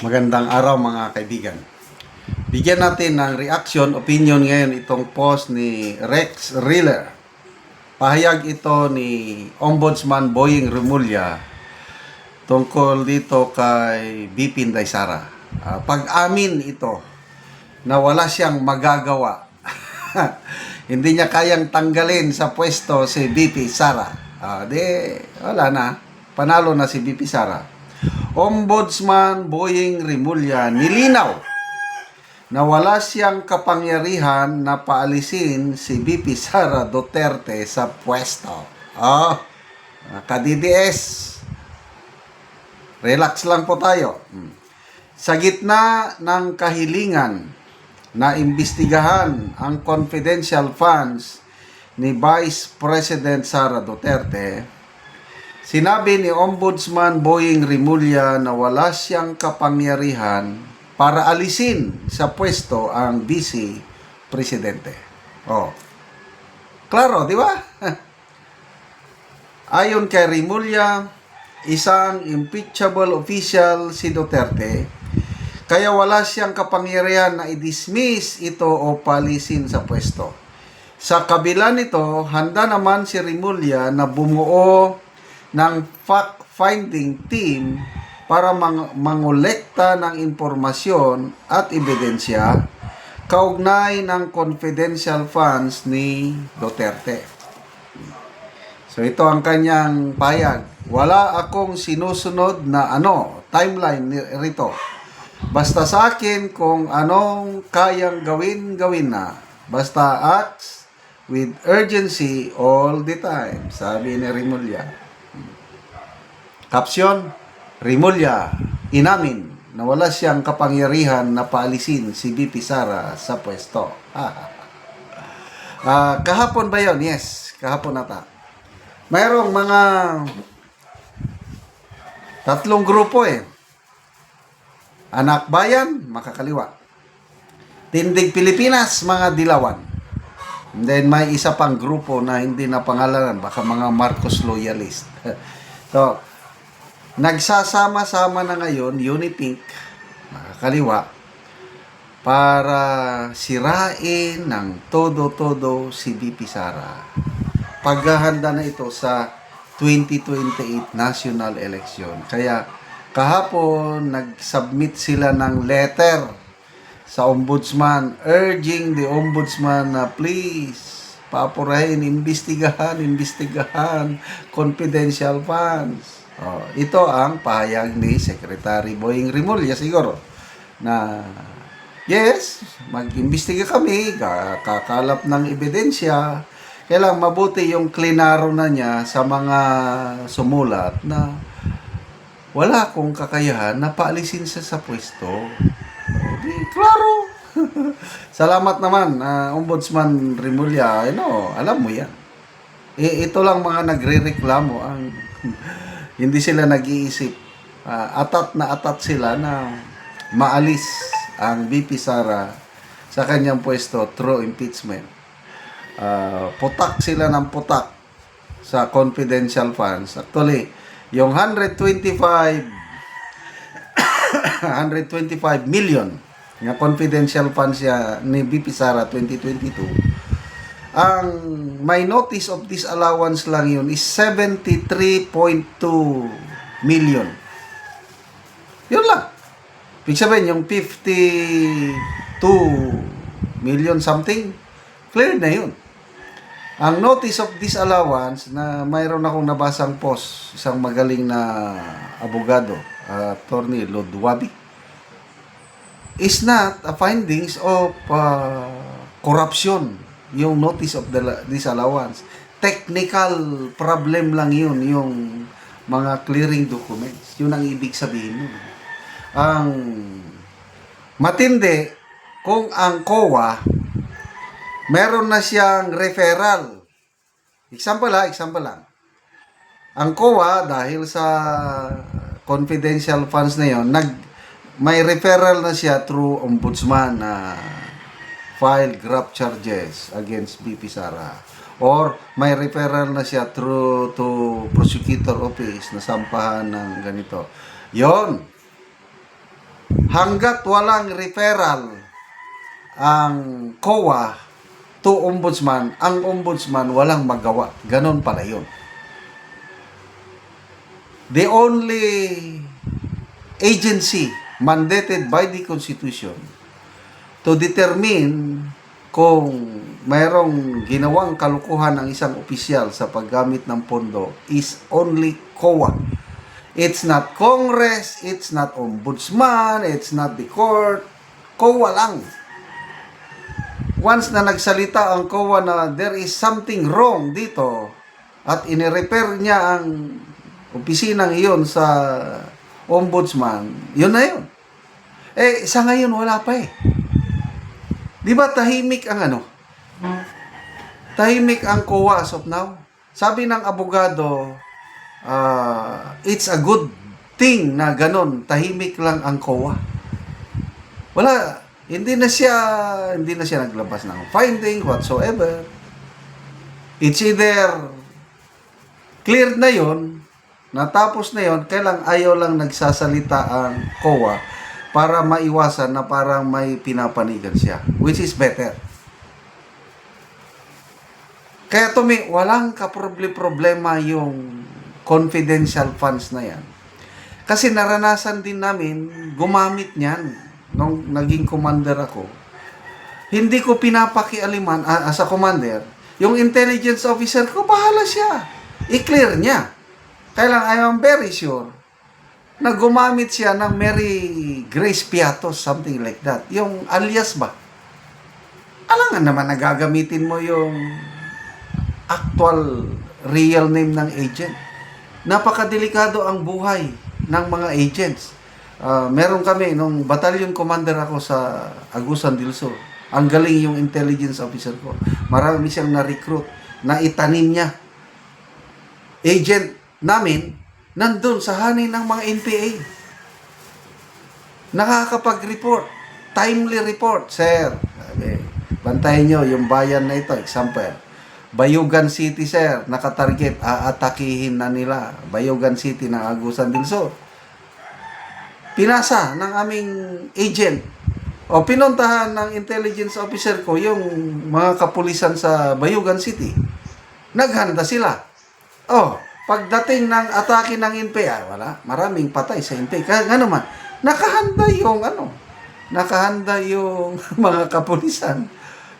Magandang araw mga kaibigan. Bigyan natin ng reaction, opinion ngayon itong post ni Rex Riller. Pahayag ito ni Ombudsman Boying Remulla tungkol dito kay BP Inday Sara. Ah, pag-amin ito na wala siyang magagawa. Hindi niya kayang tanggalin sa pwesto si BP Sara. Ah, di, wala na. Panalo na si BP Sara. Ombudsman Boying Remulla nilinaw na wala siyang kapangyarihan na paalisin si BP Sara Duterte sa pwesto. Oh, ka-DDS. Relax lang po tayo. Hmm. Sa gitna ng kahilingan na imbestigahan ang confidential funds ni Vice President Sara Duterte, Sinabi ni Ombudsman Boying Remulla na wala siyang kapangyarihan para alisin sa pwesto ang vice presidente. Oh. Klaro, di ba? Ayon kay Remulla, isang impeachable official si Duterte, kaya wala siyang kapangyarihan na i-dismiss ito o palisin sa pwesto. Sa kabila nito, handa naman si Remulla na bumuo ng fact-finding team para mang- mangolekta ng impormasyon at ebidensya kaugnay ng confidential funds ni Duterte. So ito ang kanyang payag. Wala akong sinusunod na ano, timeline rito. Basta sa akin kung anong kayang gawin, gawin na. Basta acts with urgency all the time, sabi ni Remulla. Kapsyon, Remulla, inamin na wala siyang kapangyarihan na paalisin si BP Sara sa pwesto. Ah, kahapon ba yon? Yes, kahapon ata. Mayroong mga tatlong grupo eh. Anak Bayan, makakaliwa. Tindig Pilipinas, mga dilawan. And then may isa pang grupo na hindi na pangalanan, baka mga Marcos loyalist. so, nagsasama-sama na ngayon, Unipink, makakaliwa, para sirain ng todo-todo si BP Sara. Paghahanda na ito sa 2028 national election. Kaya kahapon nag-submit sila ng letter sa ombudsman urging the ombudsman na please papurahin, imbestigahan, imbestigahan confidential funds. Oh, ito ang pahayag ni Secretary Boying Rimulya siguro na yes, mag-imbestiga kami, ka- kakalap ng ebidensya. Kailang mabuti yung klinaro na niya sa mga sumulat na wala akong kakayahan na paalisin siya sa pwesto. Di, klaro. Salamat naman, ah, Ombudsman Rimulya. Ano, alam mo yan. Eh, ito lang mga nagre-reklamo ang hindi sila nag-iisip. Ah, atat na atat sila na maalis ang BP Sara sa kanyang pwesto through impeachment. Ah, putak sila ng putak sa confidential funds. Actually, yung 125 125 million nga confidential funds siya ni BP Sara 2022 ang may notice of disallowance lang yun is 73.2 million. Yun lang. Ibig sabihin, yung 52 million something, clear na yun. Ang notice of disallowance na mayroon akong nabasang post, isang magaling na abogado, uh, attorney Lodwabi, is not a findings of uh, corruption, yung notice of the disallowance. Technical problem lang yun, yung mga clearing documents. Yun ang ibig sabihin nun ang matindi kung ang COA meron na siyang referral. Example ha, example lang. Ang COA dahil sa confidential funds na yon, nag may referral na siya through ombudsman na file graft charges against BP Sara or may referral na siya through to prosecutor office na sampahan ng ganito. Yon. hanggat walang referral ang COA to ombudsman, ang ombudsman walang magawa. Ganon pala yun. The only agency mandated by the Constitution to determine kung mayroong ginawang kalukuhan ng isang opisyal sa paggamit ng pondo is only COA. It's not Congress, it's not Ombudsman, it's not the court. COA lang. Once na nagsalita ang COA na there is something wrong dito at inirepair niya ang opisinang iyon sa ombudsman, yun na yun. Eh, sa ngayon wala pa eh. Di ba tahimik ang ano? Tahimik ang COA as of now. Sabi ng abogado, ah, it's a good thing na ganon, tahimik lang ang COA. Wala, hindi na siya, hindi na siya naglabas ng finding whatsoever. It's either cleared na yon, natapos na yon, kailang ayaw lang nagsasalita ang COA para maiwasan na parang may pinapanigan siya, which is better. Kaya tumi, walang kaproble-problema yung confidential funds na yan. Kasi naranasan din namin gumamit niyan nung naging commander ako. Hindi ko pinapakialiman ah, as a commander, yung intelligence officer ko, bahala siya. I-clear niya. Kailang I am very sure na gumamit siya ng Mary Grace Piatos, something like that. Yung alias ba? Alangan naman nagagamitin mo yung actual real name ng agent. Napakadelikado ang buhay ng mga agents. Ah, meron kami, nung battalion commander ako sa Agusan del Sur, ang galing yung intelligence officer ko. Marami siyang na-recruit, na itanim niya. Agent namin, nandun sa hanin ng mga NPA. Nakakapag-report. Timely report, sir. Sabi, bantayan nyo yung bayan na ito. Example, Bayugan City, sir. Nakatarget, aatakihin na nila. Bayugan City ng Agusan del Sur. Pinasa ng aming agent o pinuntahan ng intelligence officer ko yung mga kapulisan sa Bayugan City. Naghanda sila. Oh, pagdating ng atake ng NPA, wala, maraming patay sa NPA. Kaya nga naman, nakahanda yung ano, nakahanda yung mga kapulisan.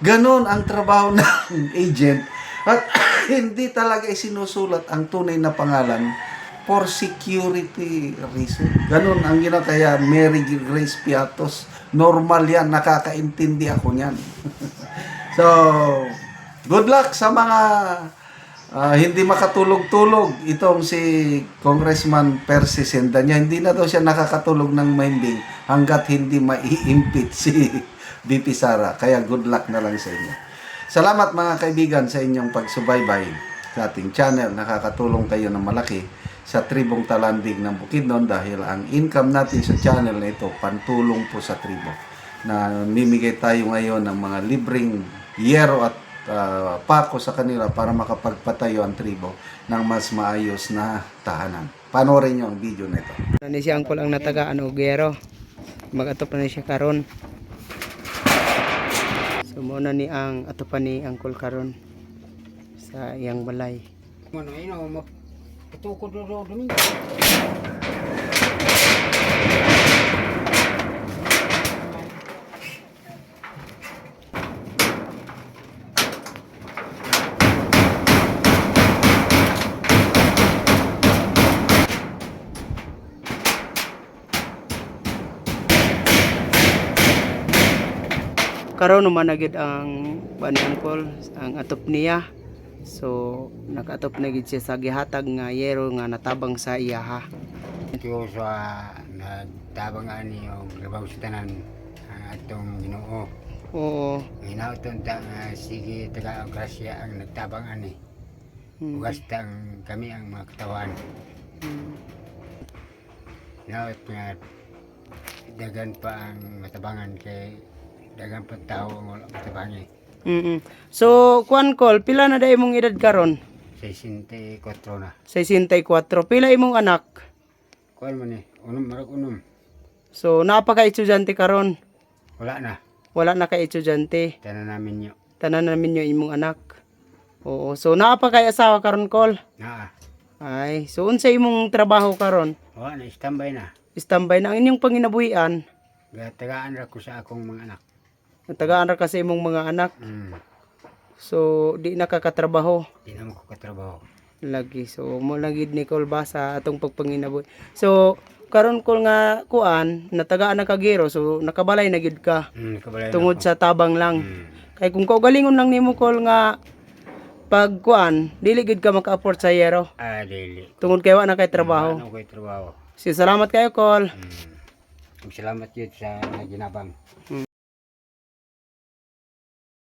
Ganon ang trabaho ng agent. At hindi talaga isinusulat ang tunay na pangalan for security reason. Ganon ang gina kaya Mary Grace Piatos. Normal yan, nakakaintindi ako niyan. so, good luck sa mga ah, hindi makatulog-tulog. Itong si Congressman Percy Sendanya, hindi na daw siya nakakatulog ng mahimbing hanggat hindi mai-impeach si BP Sara. Kaya good luck na lang sa inyo. Salamat mga kaibigan sa inyong pagsubaybay sa ating channel. Nakakatulong kayo ng malaki sa tribong talandig ng Bukidnon dahil ang income natin sa channel na ito pantulong po sa tribo. Na mimigay tayo ngayon ng mga libreng yero at ah, pako sa kanila para makapagpatayo ang tribo ng mas maayos na tahanan. Panoorin nyo ang video na ito. Nani siya angkol ang nataga ano Gero. Magatop na ni siya karon. So ni ang atopan ni angkol karon sa iyang balay. Ano yun o, magpatukod na daw doon. Karon naman na gid ang bani angkol ang atop niya. So nakaatop na gid siya sa gihatag nga yero nga natabang sa iya ha. Ito sa nagtabang ani o labaw sa tanan ang atong ginoo. Oo. Hinauton ta nga sige taga ang grasya ang nagtabang ani. Hmm. Ugas tang kami ang mga katawan. Hmm. Hinaut nga dagan pa ang matabangan kay dagan pa tao ang wala matabangi. Mm-mm. So kuan kol pila na dai imong edad karon? 64 na. 64. Pila imong anak? Kuan man ni, unom marag unom. So napaka estudyante karon. Wala na. Wala na kay estudyante. Tanan namin nyo. Tanan namin yung imong anak. Oo. So naa pa kay asawa karon kol. Naa. Ay, so unsa imong trabaho karon? Wala na. Istambay na. Standby na ang inyong panginabuhian. Gatagaan ra ko sa akong mga anak. Tagaan ra kasi imong mga anak. Hmm. So di nakakatrabaho. Di na ko katrabaho. lagi so mo lagi ni Col ba sa atong pagpanginabuhi so karon ko nga kuan natagaan na kagiro so nakabalay na gid ka Hmm. Kabalay tungod sa tabang lang Hmm. kay kung kaugalingon lang nimo Col nga pag kuan dili gid ka maka-afford sa yero Ah, dili. tungod kay wa na kay trabaho Ano ko'y trabaho. so salamat kayo Col Hmm. Salamat yun sa ginabang.